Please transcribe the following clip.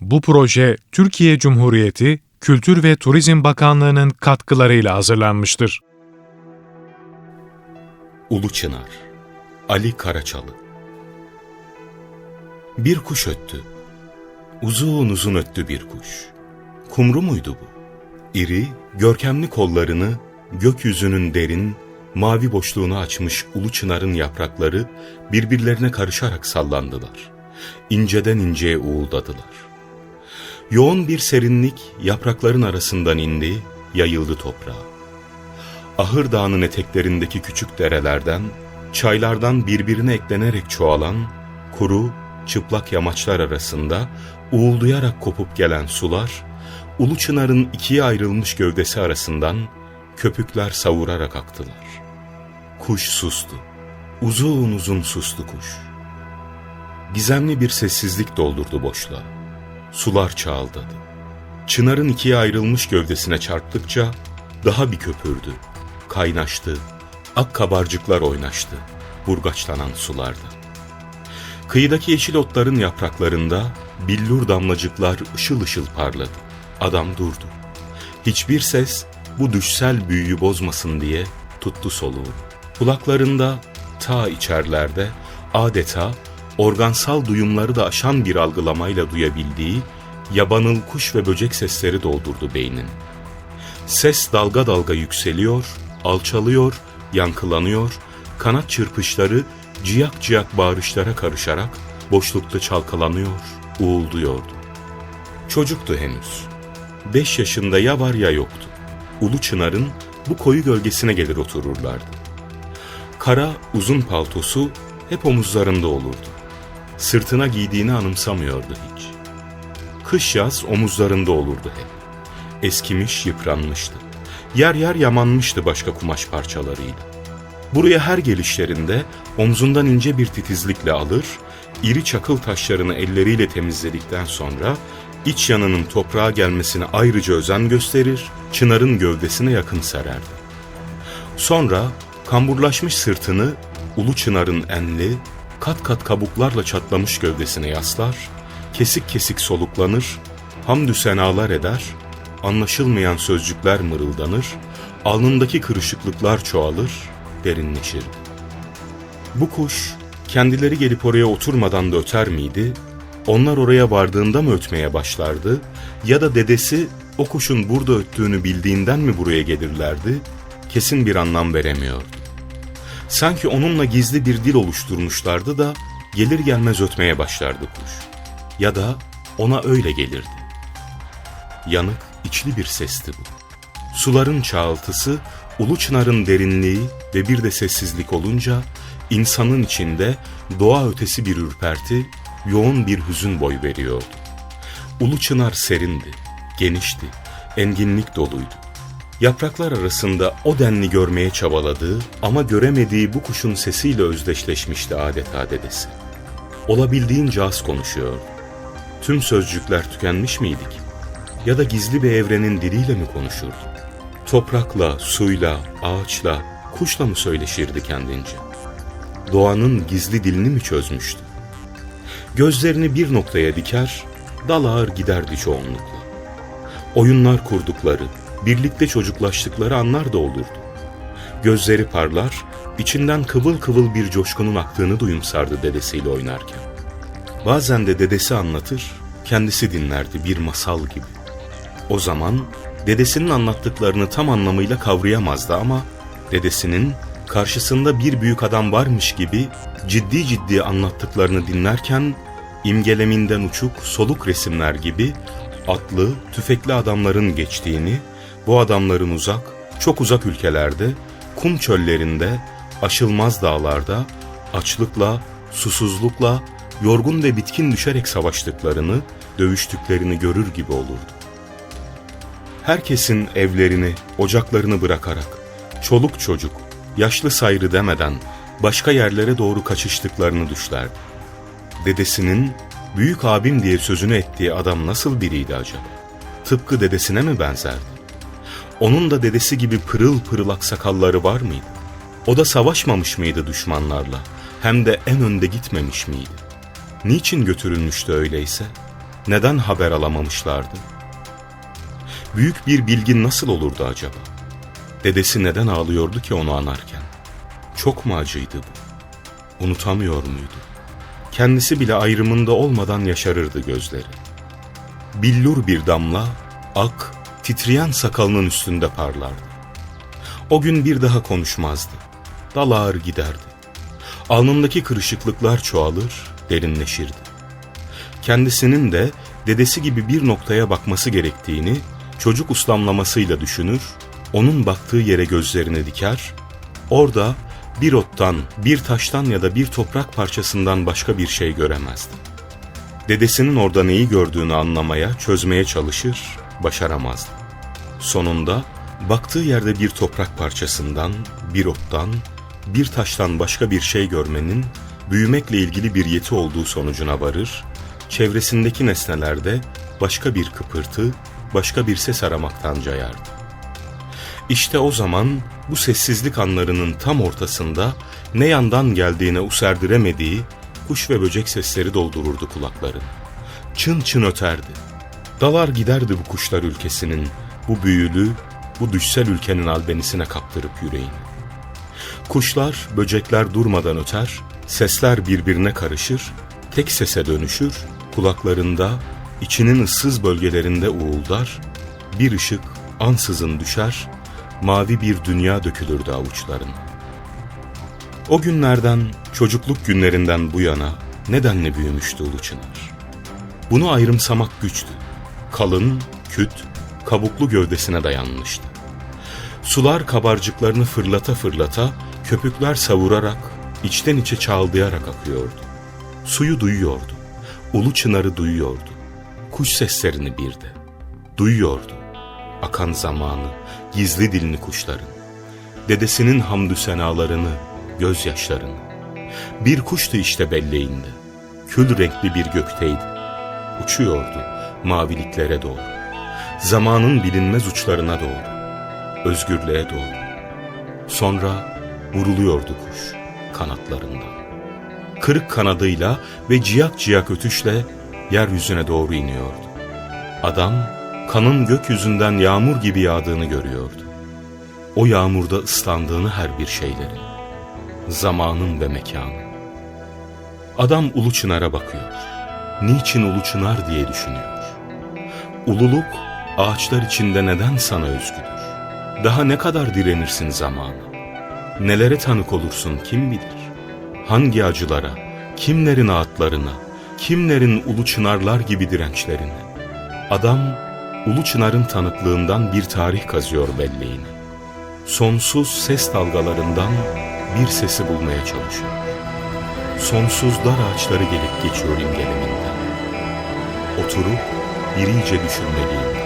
Bu proje Türkiye Cumhuriyeti Kültür ve Turizm Bakanlığı'nın katkılarıyla hazırlanmıştır. Ulu Çınar Ali Karaçalı Bir kuş öttü. Uzun uzun öttü bir kuş. Kumru muydu bu? İri, görkemli kollarını gökyüzünün derin, mavi boşluğunu açmış ulu çınarın yaprakları birbirlerine karışarak sallandılar. İnceden inceye uğuldadılar. Yoğun bir serinlik yaprakların arasından indi, yayıldı toprağa. Ahır Dağı'nın eteklerindeki küçük derelerden, çaylardan birbirine eklenerek çoğalan, kuru, çıplak yamaçlar arasında uğulduyarak kopup gelen sular, Ulu Çınar'ın ikiye ayrılmış gövdesi arasından köpükler savurarak aktılar. Kuş sustu. Uzun uzun sustu kuş. Gizemli bir sessizlik doldurdu boşluğa. Sular çağıldadı. Çınarın ikiye ayrılmış gövdesine çarptıkça daha bir köpürdü, kaynaştı, ak kabarcıklar oynaştı burgaçlanan sularda. Kıyıdaki yeşil otların yapraklarında billur damlacıklar ışıl ışıl parladı. Adam durdu. Hiçbir ses bu düşsel büyüyü bozmasın diye tuttu soluğu. Kulaklarında ta içerlerde adeta organsal duyumları da aşan bir algılamayla duyabildiği yabanıl kuş ve böcek sesleri doldurdu beynin. Ses dalga dalga yükseliyor, alçalıyor, yankılanıyor, kanat çırpışları ciyak ciyak bağırışlara karışarak boşlukta çalkalanıyor, uğulduyordu. Çocuktu henüz. Beş yaşında ya var ya yoktu. Ulu Çınar'ın bu koyu gölgesine gelir otururlardı. Kara uzun paltosu hep omuzlarında olurdu. Sırtına giydiğini anımsamıyordu hiç. Kış yaz omuzlarında olurdu hep. Eskimiş, yıpranmıştı. Yer yer yamanmıştı başka kumaş parçalarıyla. Buraya her gelişlerinde omzundan ince bir titizlikle alır, iri çakıl taşlarını elleriyle temizledikten sonra iç yanının toprağa gelmesine ayrıca özen gösterir, çınarın gövdesine yakın sererdi. Sonra kamburlaşmış sırtını ulu çınarın enli, kat kat kabuklarla çatlamış gövdesine yaslar, kesik kesik soluklanır, hamdü senalar eder, anlaşılmayan sözcükler mırıldanır, alnındaki kırışıklıklar çoğalır, derinleşirdi. Bu kuş kendileri gelip oraya oturmadan da öter miydi? Onlar oraya vardığında mı ötmeye başlardı? Ya da dedesi o kuşun burada öttüğünü bildiğinden mi buraya gelirlerdi? Kesin bir anlam veremiyordu. Sanki onunla gizli bir dil oluşturmuşlardı da gelir gelmez ötmeye başlardı kuş. Ya da ona öyle gelirdi. Yanık, içli bir sesti bu. Suların çağıltısı, ulu çınarın derinliği ve bir de sessizlik olunca insanın içinde doğa ötesi bir ürperti, yoğun bir hüzün boy veriyordu. Ulu çınar serindi, genişti, enginlik doluydu. Yapraklar arasında o denli görmeye çabaladığı ama göremediği bu kuşun sesiyle özdeşleşmişti adeta dedesi. Olabildiğince az konuşuyordu. Tüm sözcükler tükenmiş miydik? Ya da gizli bir evrenin diliyle mi konuşurdu? Toprakla, suyla, ağaçla, kuşla mı söyleşirdi kendince? Doğanın gizli dilini mi çözmüştü? Gözlerini bir noktaya diker, dal ağır giderdi çoğunlukla. Oyunlar kurdukları, birlikte çocuklaştıkları anlar da olurdu. Gözleri parlar, içinden kıvıl kıvıl bir coşkunun aktığını duyumsardı dedesiyle oynarken. Bazen de dedesi anlatır, kendisi dinlerdi bir masal gibi. O zaman dedesinin anlattıklarını tam anlamıyla kavrayamazdı ama dedesinin karşısında bir büyük adam varmış gibi ciddi ciddi anlattıklarını dinlerken imgeleminden uçuk soluk resimler gibi atlı, tüfekli adamların geçtiğini, bu adamların uzak, çok uzak ülkelerde, kum çöllerinde, aşılmaz dağlarda, açlıkla, susuzlukla, yorgun ve bitkin düşerek savaştıklarını, dövüştüklerini görür gibi olurdu. Herkesin evlerini, ocaklarını bırakarak, çoluk çocuk, yaşlı sayrı demeden başka yerlere doğru kaçıştıklarını düşlerdi. Dedesinin büyük abim diye sözünü ettiği adam nasıl biriydi acaba? Tıpkı dedesine mi benzerdi? Onun da dedesi gibi pırıl pırıl aksakalları var mıydı? O da savaşmamış mıydı düşmanlarla? Hem de en önde gitmemiş miydi? Niçin götürülmüştü öyleyse? neden haber alamamışlardı? Büyük bir bilgin nasıl olurdu acaba? Dedesi neden ağlıyordu ki onu anarken? Çok mu acıydı bu? Unutamıyor muydu? Kendisi bile ayrımında olmadan yaşarırdı gözleri. Billur bir damla, ak, titreyen sakalının üstünde parlardı. O gün bir daha konuşmazdı. Dalar giderdi. Alnındaki kırışıklıklar çoğalır, derinleşirdi. Kendisinin de dedesi gibi bir noktaya bakması gerektiğini çocuk uslamlamasıyla düşünür, onun baktığı yere gözlerini diker, orada bir ottan, bir taştan ya da bir toprak parçasından başka bir şey göremezdi. Dedesinin orada neyi gördüğünü anlamaya, çözmeye çalışır, başaramazdı. Sonunda baktığı yerde bir toprak parçasından, bir ottan, bir taştan başka bir şey görmenin büyümekle ilgili bir yeti olduğu sonucuna varır, çevresindeki nesnelerde başka bir kıpırtı, başka bir ses aramaktan cayardı. İşte o zaman bu sessizlik anlarının tam ortasında ne yandan geldiğine userdiremediği kuş ve böcek sesleri doldururdu kulaklarını. Çın çın öterdi. Dalar giderdi bu kuşlar ülkesinin, bu büyülü, bu düşsel ülkenin albenisine kaptırıp yüreğini. Kuşlar, böcekler durmadan öter, sesler birbirine karışır, tek sese dönüşür, kulaklarında, içinin ıssız bölgelerinde uğuldar, bir ışık ansızın düşer, mavi bir dünya dökülürdü avuçlarına. O günlerden, çocukluk günlerinden bu yana nedenle büyümüştü Ulu Çınar. Bunu ayrımsamak güçtü. Kalın, küt, kabuklu gövdesine dayanmıştı. Sular kabarcıklarını fırlata fırlata, köpükler savurarak, içten içe çağıldayarak akıyordu. Suyu duyuyordu, ulu çınarı duyuyordu. Kuş seslerini bir de. Duyuyordu. Akan zamanı, gizli dilini kuşların. Dedesinin hamdü senalarını, gözyaşlarını. Bir kuştu işte belleğinde. Kül renkli bir gökteydi. Uçuyordu maviliklere doğru. Zamanın bilinmez uçlarına doğru. Özgürlüğe doğru. Sonra vuruluyordu kuş kanatlarından. Kırık kanadıyla ve ciyak ciyak ötüşle yeryüzüne doğru iniyordu. Adam kanın gökyüzünden yağmur gibi yağdığını görüyordu. O yağmurda ıslandığını her bir şeylerin. Zamanın ve mekanın. Adam Ulu Çınar'a bakıyor. Niçin Ulu Çınar diye düşünüyor. Ululuk ağaçlar içinde neden sana özgüdür? Daha ne kadar direnirsin zamana? Nelere tanık olursun kim bilir? Hangi acılara, kimlerin ağıtlarına, kimlerin ulu çınarlar gibi dirençlerine? Adam, ulu çınarın tanıklığından bir tarih kazıyor belleğine. Sonsuz ses dalgalarından bir sesi bulmaya çalışıyor. Sonsuz dar ağaçları gelip geçiyor imgeleminden. Oturup irice düşünmeliyim.